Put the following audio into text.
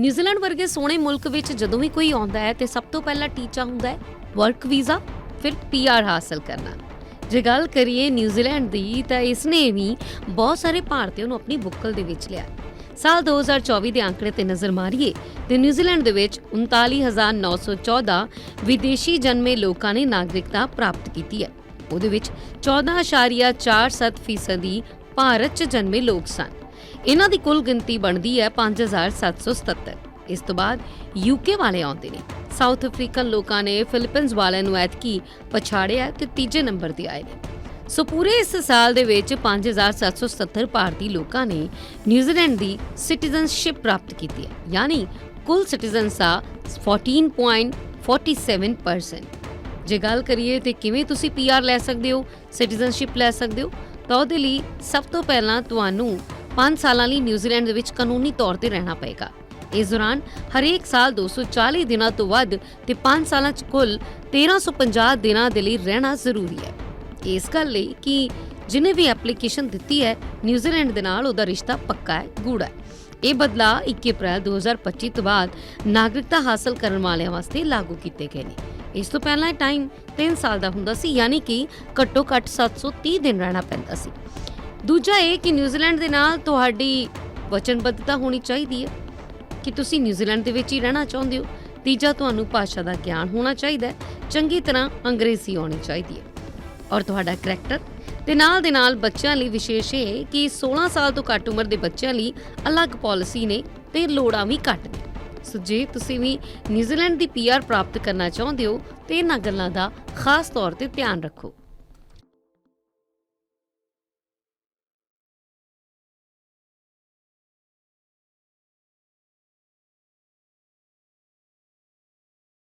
New Zealand ਵਰਗੇ ਸੋਹਣੇ ਮੁਲਕ ਵਿੱਚ ਜਦੋਂ ਵੀ ਕੋਈ ਆਉਂਦਾ ਹੈ ਤੇ ਸਭ ਤੋਂ ਪਹਿਲਾ ਟੀਚਾ ਹੁੰਦਾ ਹੈ ਵਰਕ ਵੀਜ਼ਾ, ਫਿਰ ਪੀਆਰ ਹਾਸਲ ਕਰਨਾ। ਜੇ ਗੱਲ ਕਰੀਏ ਨਿਊਜ਼ੀਲੈਂਡ ਦੀ ਤਾਂ ਇਸ ਨੇ ਵੀ ਬਹੁਤ ਸਾਰੇ ਭਾਰਤੀਆਂ ਨੂੰ ਆਪਣੀ ਬੁੱਕਲ ਦੇ ਵਿੱਚ ਲਿਆ। ਸਾਲ 2024 ਦੇ ਅੰਕੜੇ ਤੇ ਨਜ਼ਰ ਮਾਰੀਏ ਤੇ ਨਿਊਜ਼ੀਲੈਂਡ ਦੇ ਵਿੱਚ 39914 ਵਿਦੇਸ਼ੀ ਜਨਮੇ ਲੋਕਾਂ ਨੇ ਨਾਗਰਿਕਤਾ ਪ੍ਰਾਪਤ ਕੀਤੀ ਹੈ। ਉਹਦੇ ਵਿੱਚ 14.47% ਫੀਸਦੀ ਭਾਰਤ 'ਚ ਜਨਮੇ ਲੋਕ ਸਨ। ਇਹਨਾਂ ਦੀ ਕੁੱਲ ਗਿਣਤੀ ਬਣਦੀ ਹੈ 5777 ਇਸ ਤੋਂ ਬਾਅਦ ਯੂਕੇ ਵਾਲੇ ਆਉਂਦੇ ਨੇ। ਸਾਊਥ ਅਫਰੀਕਨ ਲੋਕਾਂ ਨੇ ਫਿਲੀਪੀਨਜ਼ ਵਾਲਿਆਂ ਨੂੰ ਐਤਕੀ ਪਛਾੜਿਆ ਹੈ ਤੇ ਤੀਜੇ ਨੰਬਰ ਤੇ ਆਏ ਨੇ। ਸੋ ਪੂਰੇ ਇਸ ਸਾਲ ਦੇ ਵਿੱਚ 5777 ਭਾਰਤੀ ਲੋਕਾਂ ਨੇ ਨਿਊਜ਼ੀਲੈਂਡ ਦੀ ਸਿਟੀਜ਼ਨਸ਼ਿਪ ਪ੍ਰਾਪਤ ਕੀਤੀ ਹੈ। ਯਾਨੀ ਕੁੱਲ ਸਿਟੀਜ਼ਨਸ ਦਾ 14.47% ਜੇ ਗੱਲ ਕਰੀਏ ਤੇ ਕਿਵੇਂ ਤੁਸੀਂ ਪੀਆਰ ਲੈ ਸਕਦੇ ਹੋ ਸਿਟੀਜ਼ਨਸ਼ਿਪ ਲੈ ਸਕਦੇ ਹੋ, ਤਾਂ ਉਹਦੇ ਲਈ ਸਭ ਤੋਂ ਪਹਿਲਾਂ ਤੁਹਾਨੂੰ 5 ਸਾਲਾਂ ਲਈ ਨਿਊਜ਼ੀਲੈਂਡ ਦੇ ਵਿੱਚ ਕਾਨੂੰਨੀ ਤੌਰ ਤੇ ਰਹਿਣਾ ਪਏਗਾ। ਇਸ ਦੌਰਾਨ ਹਰੇਕ ਸਾਲ 240 ਦਿਨਾਂ ਤੋਂ ਵੱਧ ਤੇ 5 ਸਾਲਾਂ ਚ ਕੁੱਲ 1350 ਦਿਨਾਂ ਦੇ ਲਈ ਰਹਿਣਾ ਜ਼ਰੂਰੀ ਹੈ। ਇਸ ਗੱਲ ਲਈ ਕਿ ਜਿਨੇ ਵੀ ਐਪਲੀਕੇਸ਼ਨ ਦਿੱਤੀ ਹੈ ਨਿਊਜ਼ੀਲੈਂਡ ਦੇ ਨਾਲ ਉਹਦਾ ਰਿਸ਼ਤਾ ਪੱਕਾ ਹੈ ਗੂੜਾ ਹੈ। ਇਹ ਬਦਲਾਅ 21 ਅਪ੍ਰੈਲ 2025 ਤੋਂ ਬਾਅਦ ਨਾਗਰਿਕਤਾ ਹਾਸਲ ਕਰਨ ਵਾਲਿਆਂ ਵਾਸਤੇ ਲਾਗੂ ਕੀਤੇ ਗਏ ਨੇ। ਇਸ ਤੋਂ ਪਹਿਲਾਂ ਟਾਈਮ 3 ਸਾਲ ਦਾ ਹੁੰਦਾ ਸੀ, ਯਾਨੀ ਕਿ ਘੱਟੋ ਘੱਟ 730 ਦਿਨ ਰਹਿਣਾ ਪੈਂਦਾ ਸੀ। ਦੂਜਾ ਇਹ ਕਿ ਨਿਊਜ਼ੀਲੈਂਡ ਦੇ ਨਾਲ ਤੁਹਾਡੀ ਵਚਨਬੱਧਤਾ ਹੋਣੀ ਚਾਹੀਦੀ ਹੈ ਕਿ ਤੁਸੀਂ ਨਿਊਜ਼ੀਲੈਂਡ ਦੇ ਵਿੱਚ ਹੀ ਰਹਿਣਾ ਚਾਹੁੰਦੇ ਹੋ। ਤੀਜਾ, ਤੁਹਾਨੂੰ ਭਾਸ਼ਾ ਦਾ ਗਿਆਨ ਹੋਣਾ ਚਾਹੀਦਾ ਹੈ। ਚੰਗੀ ਤਰ੍ਹਾਂ ਅੰਗਰੇਜ਼ੀ ਆਉਣੀ ਚਾਹੀਦੀ ਹੈ। ਔਰ ਤੁਹਾਡਾ ਕਰੈਕਟਰ ਤੇ ਨਾਲ ਦੇ ਨਾਲ ਬੱਚਿਆਂ ਲਈ ਵਿਸ਼ੇਸ਼ ਇਹ ਹੈ ਕਿ 16 ਸਾਲ ਤੋਂ ਘੱਟ ਉਮਰ ਦੇ ਬੱਚਿਆਂ ਲਈ ਅਲੱਗ ਪਾਲਿਸੀ ਨੇ ਤੇ ਲੋੜਾਂ ਵੀ ਘੱਟ ਨੇ। ਸੋ ਜੇ ਤੁਸੀਂ ਵੀ ਨਿਊਜ਼ੀਲੈਂਡ ਦੀ ਪੀਆਰ ਪ੍ਰਾਪਤ ਕਰਨਾ ਚਾਹੁੰਦੇ ਹੋ, ਤੇ ਇਹਨਾਂ ਗੱਲਾਂ ਦਾ ਖਾਸ ਤੌਰ ਤੇ ਧਿਆਨ ਰੱਖੋ।